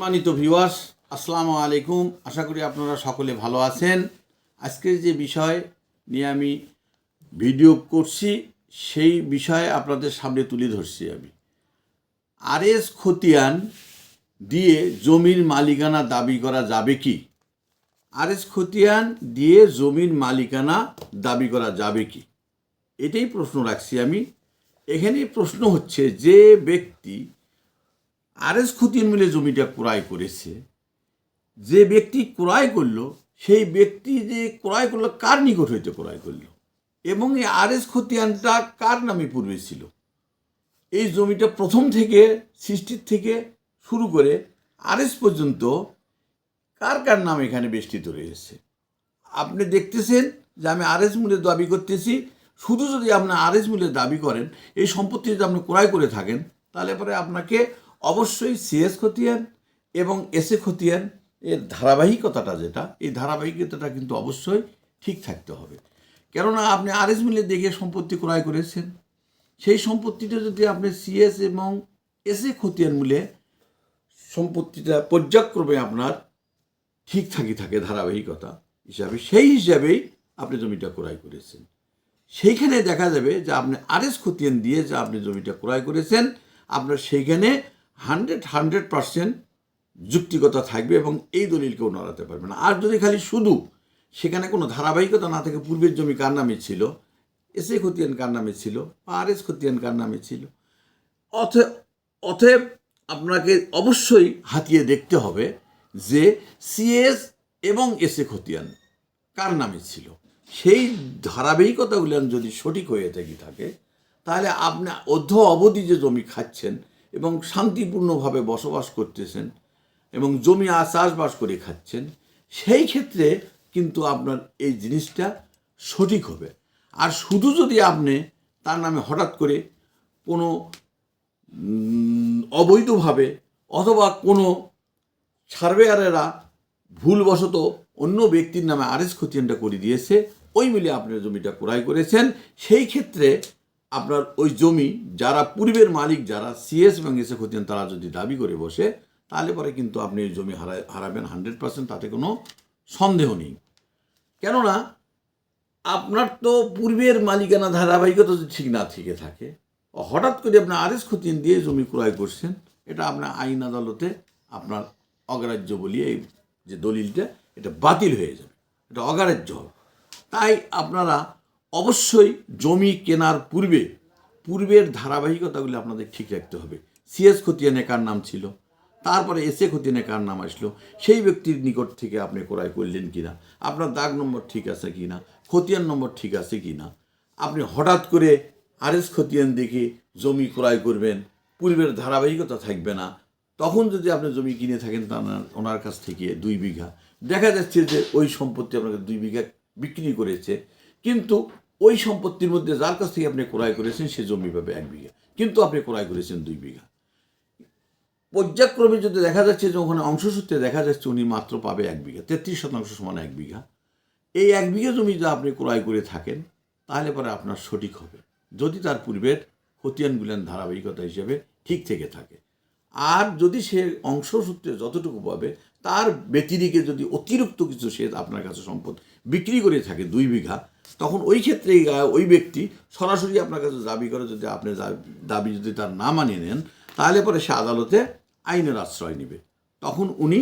সম্মানিত ভিউয়ার্স আসসালামু আলাইকুম। আশা করি আপনারা সকলে ভালো আছেন। আজকের যে বিষয় নিয়ে আমি ভিডিও করছি, সেই বিষয়ে আপনাদের সামনে তুলে ধরছি আমি। আরএস খতিয়ান দিয়ে জমির মালিকানা দাবি করা যাবে কি? আরএস খতিয়ান দিয়ে জমির মালিকানা দাবি করা যাবে কি? এটাই প্রশ্ন রাখছি আমি। এখানে প্রশ্ন হচ্ছে যে ব্যক্তি আরএস খতিয়ান মিলে জমিটা ক্রয় করেছে। যে ব্যক্তি ক্রয় করল, সেই ব্যক্তি যে ক্রয় করল, কার নিকট হইতে ক্রয় করল? এবং এই আরএস খতিয়ানটা কার নামে পূর্বে ছিল? এই জমিটা প্রথম থেকে, সৃষ্টির থেকে শুরু করে আরএস পর্যন্ত কার কার নাম এখানে বেষ্টিত রয়েছে? আপনি দেখতেছেন যে আমি আরএস মূল্যে দাবি করতেছি। শুধু যদি আপনি আরএস মূল্যে দাবি করেন, এই সম্পত্তি যদি আপনি ক্রয় করে থাকেন, তাহলে পরে আপনাকে অবশ্যই সিএস খতিয়ান এবং এসএ খতিয়ান এর ধারাবাহিকতাটা যেটা, এই ধারাবাহিকতাটা কিন্তু অবশ্যই ঠিক থাকতে হবে। কেননা আপনি আরএস মিলে দেখে সম্পত্তি ক্রয় করেছেন। সেই সম্পত্তিটা যদি আপনি সিএস এবং এসএ খতিয়ান মিলে সম্পত্তিটা পর্যায়ক্রমে আপনার ঠিক থাকি থাকে ধারাবাহিকতা হিসাবে, সেই হিসাবেই আপনি জমিটা ক্রয় করেছেন। সেইখানে দেখা যাবে যে আপনি আরএস খতিয়ান দিয়ে যে আপনি জমিটা ক্রয় করেছেন, আপনার সেইখানে হান্ড্রেড হান্ড্রেড পারসেন্ট যুক্তিকতা থাকবে এবং এই দলিল কেউ নড়াতে পারবে না। আর যদি খালি শুধু সেখানে কোনো ধারাবাহিকতা না থাকে, পূর্বের জমি কার নামে ছিল? এস এ খতিয়ান কার নামে ছিল? বা আর এস খতিয়ান কার নামে ছিল? অথ- অতএব আপনাকে অবশ্যই হাতিয়ে দেখতে হবে যে সিএস এবং এস এ খতিয়ান কার নামে ছিল। সেই ধারাবাহিকতাগুলো যদি সঠিক হয়ে থাকি থাকে তাহলে আপনি অর্ধ অবধি যে জমি খাচ্ছেন এবং শান্তিপূর্ণভাবে বসবাস করতেছেন এবং জমি চাষবাস করে খাচ্ছেন, সেই ক্ষেত্রে কিন্তু আপনার এই জিনিসটা সঠিক হবে। আর শুধু যদি আপনি তার নামে হঠাৎ করে কোনো অবৈধভাবে অথবা কোনো সার্ভেয়ারেরা ভুলবশত অন্য ব্যক্তির নামে আরএস খতিয়ানটা করে দিয়েছে, ওই মিলে আপনার জমিটা ক্রয় করেছেন, সেই ক্ষেত্রে আপনার ওই জমি যারা পূর্বের মালিক, যারা সিএস এসে খতিয়ান, তারা যদি দাবি করে বসে, তাহলে পরে কিন্তু আপনি ওই জমি হারা হারাবেন হান্ড্রেড পার্সেন্ট তাতে কোনো সন্দেহ নেই। কেননা, আপনার তো পূর্বের মালিকানা ধারাবাহিকতা যদি ঠিক না থেকে থাকে, হঠাৎ করে আপনি আরএস খতিয়ান দিয়ে জমি ক্রয় করছেন, এটা আপনার আইন আদালতে আপনার অগ্রাহ্য বলিয়ে এই যে দলিলটা, এটা বাতিল হয়ে যাবে, এটা অগ্রাহ্য হবে। তাই আপনারা অবশ্যই জমি কেনার পূর্বে, পূর্বের ধারাবাহিকতাগুলি আপনাদের ঠিক রাখতে হবে। সিএস খতিয়ানে কার নাম ছিল? তারপরে এসে খতিয়ানে কার নাম আসলো? সেই ব্যক্তির নিকট থেকে আপনি ক্রয় করলেন কিনা? আপনার দাগ নম্বর ঠিক আছে কি না খতিয়ান নম্বর ঠিক আছে কি না আপনি হঠাৎ করে আরএস খতিয়ান দেখে জমি ক্রয় করবেন, পূর্বের ধারাবাহিকতা থাকবে না। তখন যদি আপনি জমি কিনে থাকেন তার ওনার কাছ থেকে দুই বিঘা। দেখা যাচ্ছে যে ওই সম্পত্তি আপনাকে দুই বিঘা বিক্রি করেছে। কিন্তু ওই সম্পত্তির মধ্যে যার কাছ থেকে আপনি ক্রয় করেছেন, সে জমি পাবে এক বিঘা। কিন্তু আপনি ক্রয় করেছেন দুই বিঘা। পর্যায়ক্রমে যদি দেখা যাচ্ছে যে ওখানে অংশসূত্রে দেখা যাচ্ছে উনি মাত্র পাবে এক বিঘা, তেত্রিশ শতাংশ সমান এক বিঘা। এই এক বিঘা জমি যদি আপনি ক্রয় করে থাকেন, তাহলে পরে আপনার সঠিক হবে। যদি তার পূর্বের খতিয়ানগুলেন ধারাবাহিকতা হিসেবে ঠিক থেকে থাকে। আর যদি সে অংশসূত্রে যতটুকু পাবে তার ব্যতিরিকে যদি অতিরিক্ত কিছু সে আপনার কাছে সম্পদ বিক্রি করে থাকে দুই বিঘা, তখন ওই ক্ষেত্রে ওই ব্যক্তি সরাসরি আপনার কাছে দাবি করে যদি আপনি দাবি যদি তার না মানিয়ে নেন, তাহলে পরে সে আদালতে আইনের আশ্রয় নেবে। তখন উনি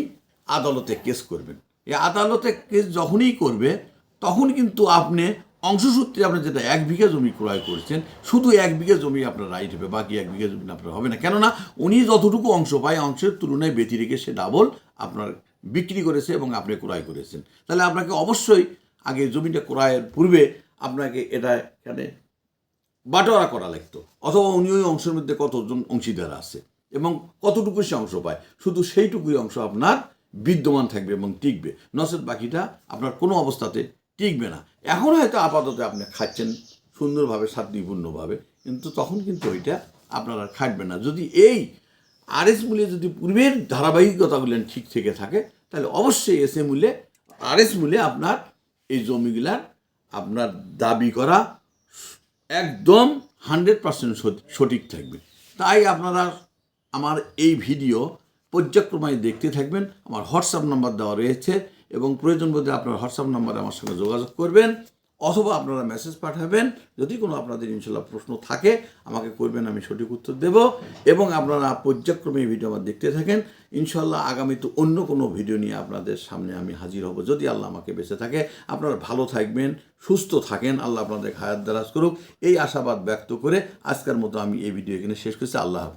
আদালতে কেস করবেন। এই আদালতে কেস যখনই করবে, তখন কিন্তু আপনি অংশসূত্রে আপনি যেটা এক বিঘা জমি ক্রয় করছেন, শুধু এক বিঘা জমি আপনার রাইট হবে, বাকি এক বিঘা জমি আপনার হবে না। কেননা, উনি যতটুকু অংশ পায়, অংশের তুলনায় বেতি রেখে সে ডাবল আপনার বিক্রি করেছে এবং আপনি ক্রয় করেছেন। তাহলে আপনাকে অবশ্যই আগে জমিটা ক্রয়ের পূর্বে আপনাকে এটা এখানে বাটোয়ারা করা লাগতো, অথবা উনি ওই অংশের মধ্যে কতজন অংশীদার আছে এবং কতটুকু সে অংশ পায়। শুধু সেইটুকুই অংশ আপনার বিদ্যমান থাকবে এবং টিকবে। নচেত বাকিটা আপনার কোনো অবস্থাতে টিকবে না। এখন হয়তো আপাতত আপনি খাচ্ছেন সুন্দরভাবে শান্তিপূর্ণভাবে কিন্তু তখন কিন্তু ওইটা আপনারা খাটবে না। যদি এই আরএস মূল্যে যদি পূর্বের ধারাবাহিকতাগুলো ঠিক থেকে থাকে, তাহলে অবশ্যই এসে মূল্যে, আরএস মূল্যে আপনার এই জমিগুলার আপনার দাবি করা একদম হান্ড্রেড পার্সেন্ট সঠিক থাকবে। তাই আপনারা আমার এই ভিডিও পর্যায়ক্রমে দেখতে থাকবেন। আমার হোয়াটসঅ্যাপ নাম্বার দেওয়া রয়েছে। এবং প্রয়োজন বোধে আপনার হোয়াটসঅ্যাপ নাম্বারে আমার সঙ্গে যোগাযোগ করবেন অথবা আপনারা মেসেজ পাঠাবেন। যদি কোনো আপনাদের ইনশাল্লাহ প্রশ্ন থাকে, আমাকে করবেন, আমি সঠিক উত্তর দেব এবং আপনারা পর্যায়ক্রমে ভিডিও আমার দেখতে থাকেন। ইনশাল্লাহ আগামীতে অন্য কোনো ভিডিও নিয়ে আপনাদের সামনে আমি হাজির হব। যদি আল্লাহ আমাকে বেঁচে থাকে, আপনারা ভালো থাকবেন, সুস্থ থাকেন, আল্লাহ আপনাদের হায়াত দারাজ করুক। এই আশাবাদ ব্যক্ত করে আজকের মতো আমি এই ভিডিও এখানে শেষ করছি। আল্লাহ হাফেজ।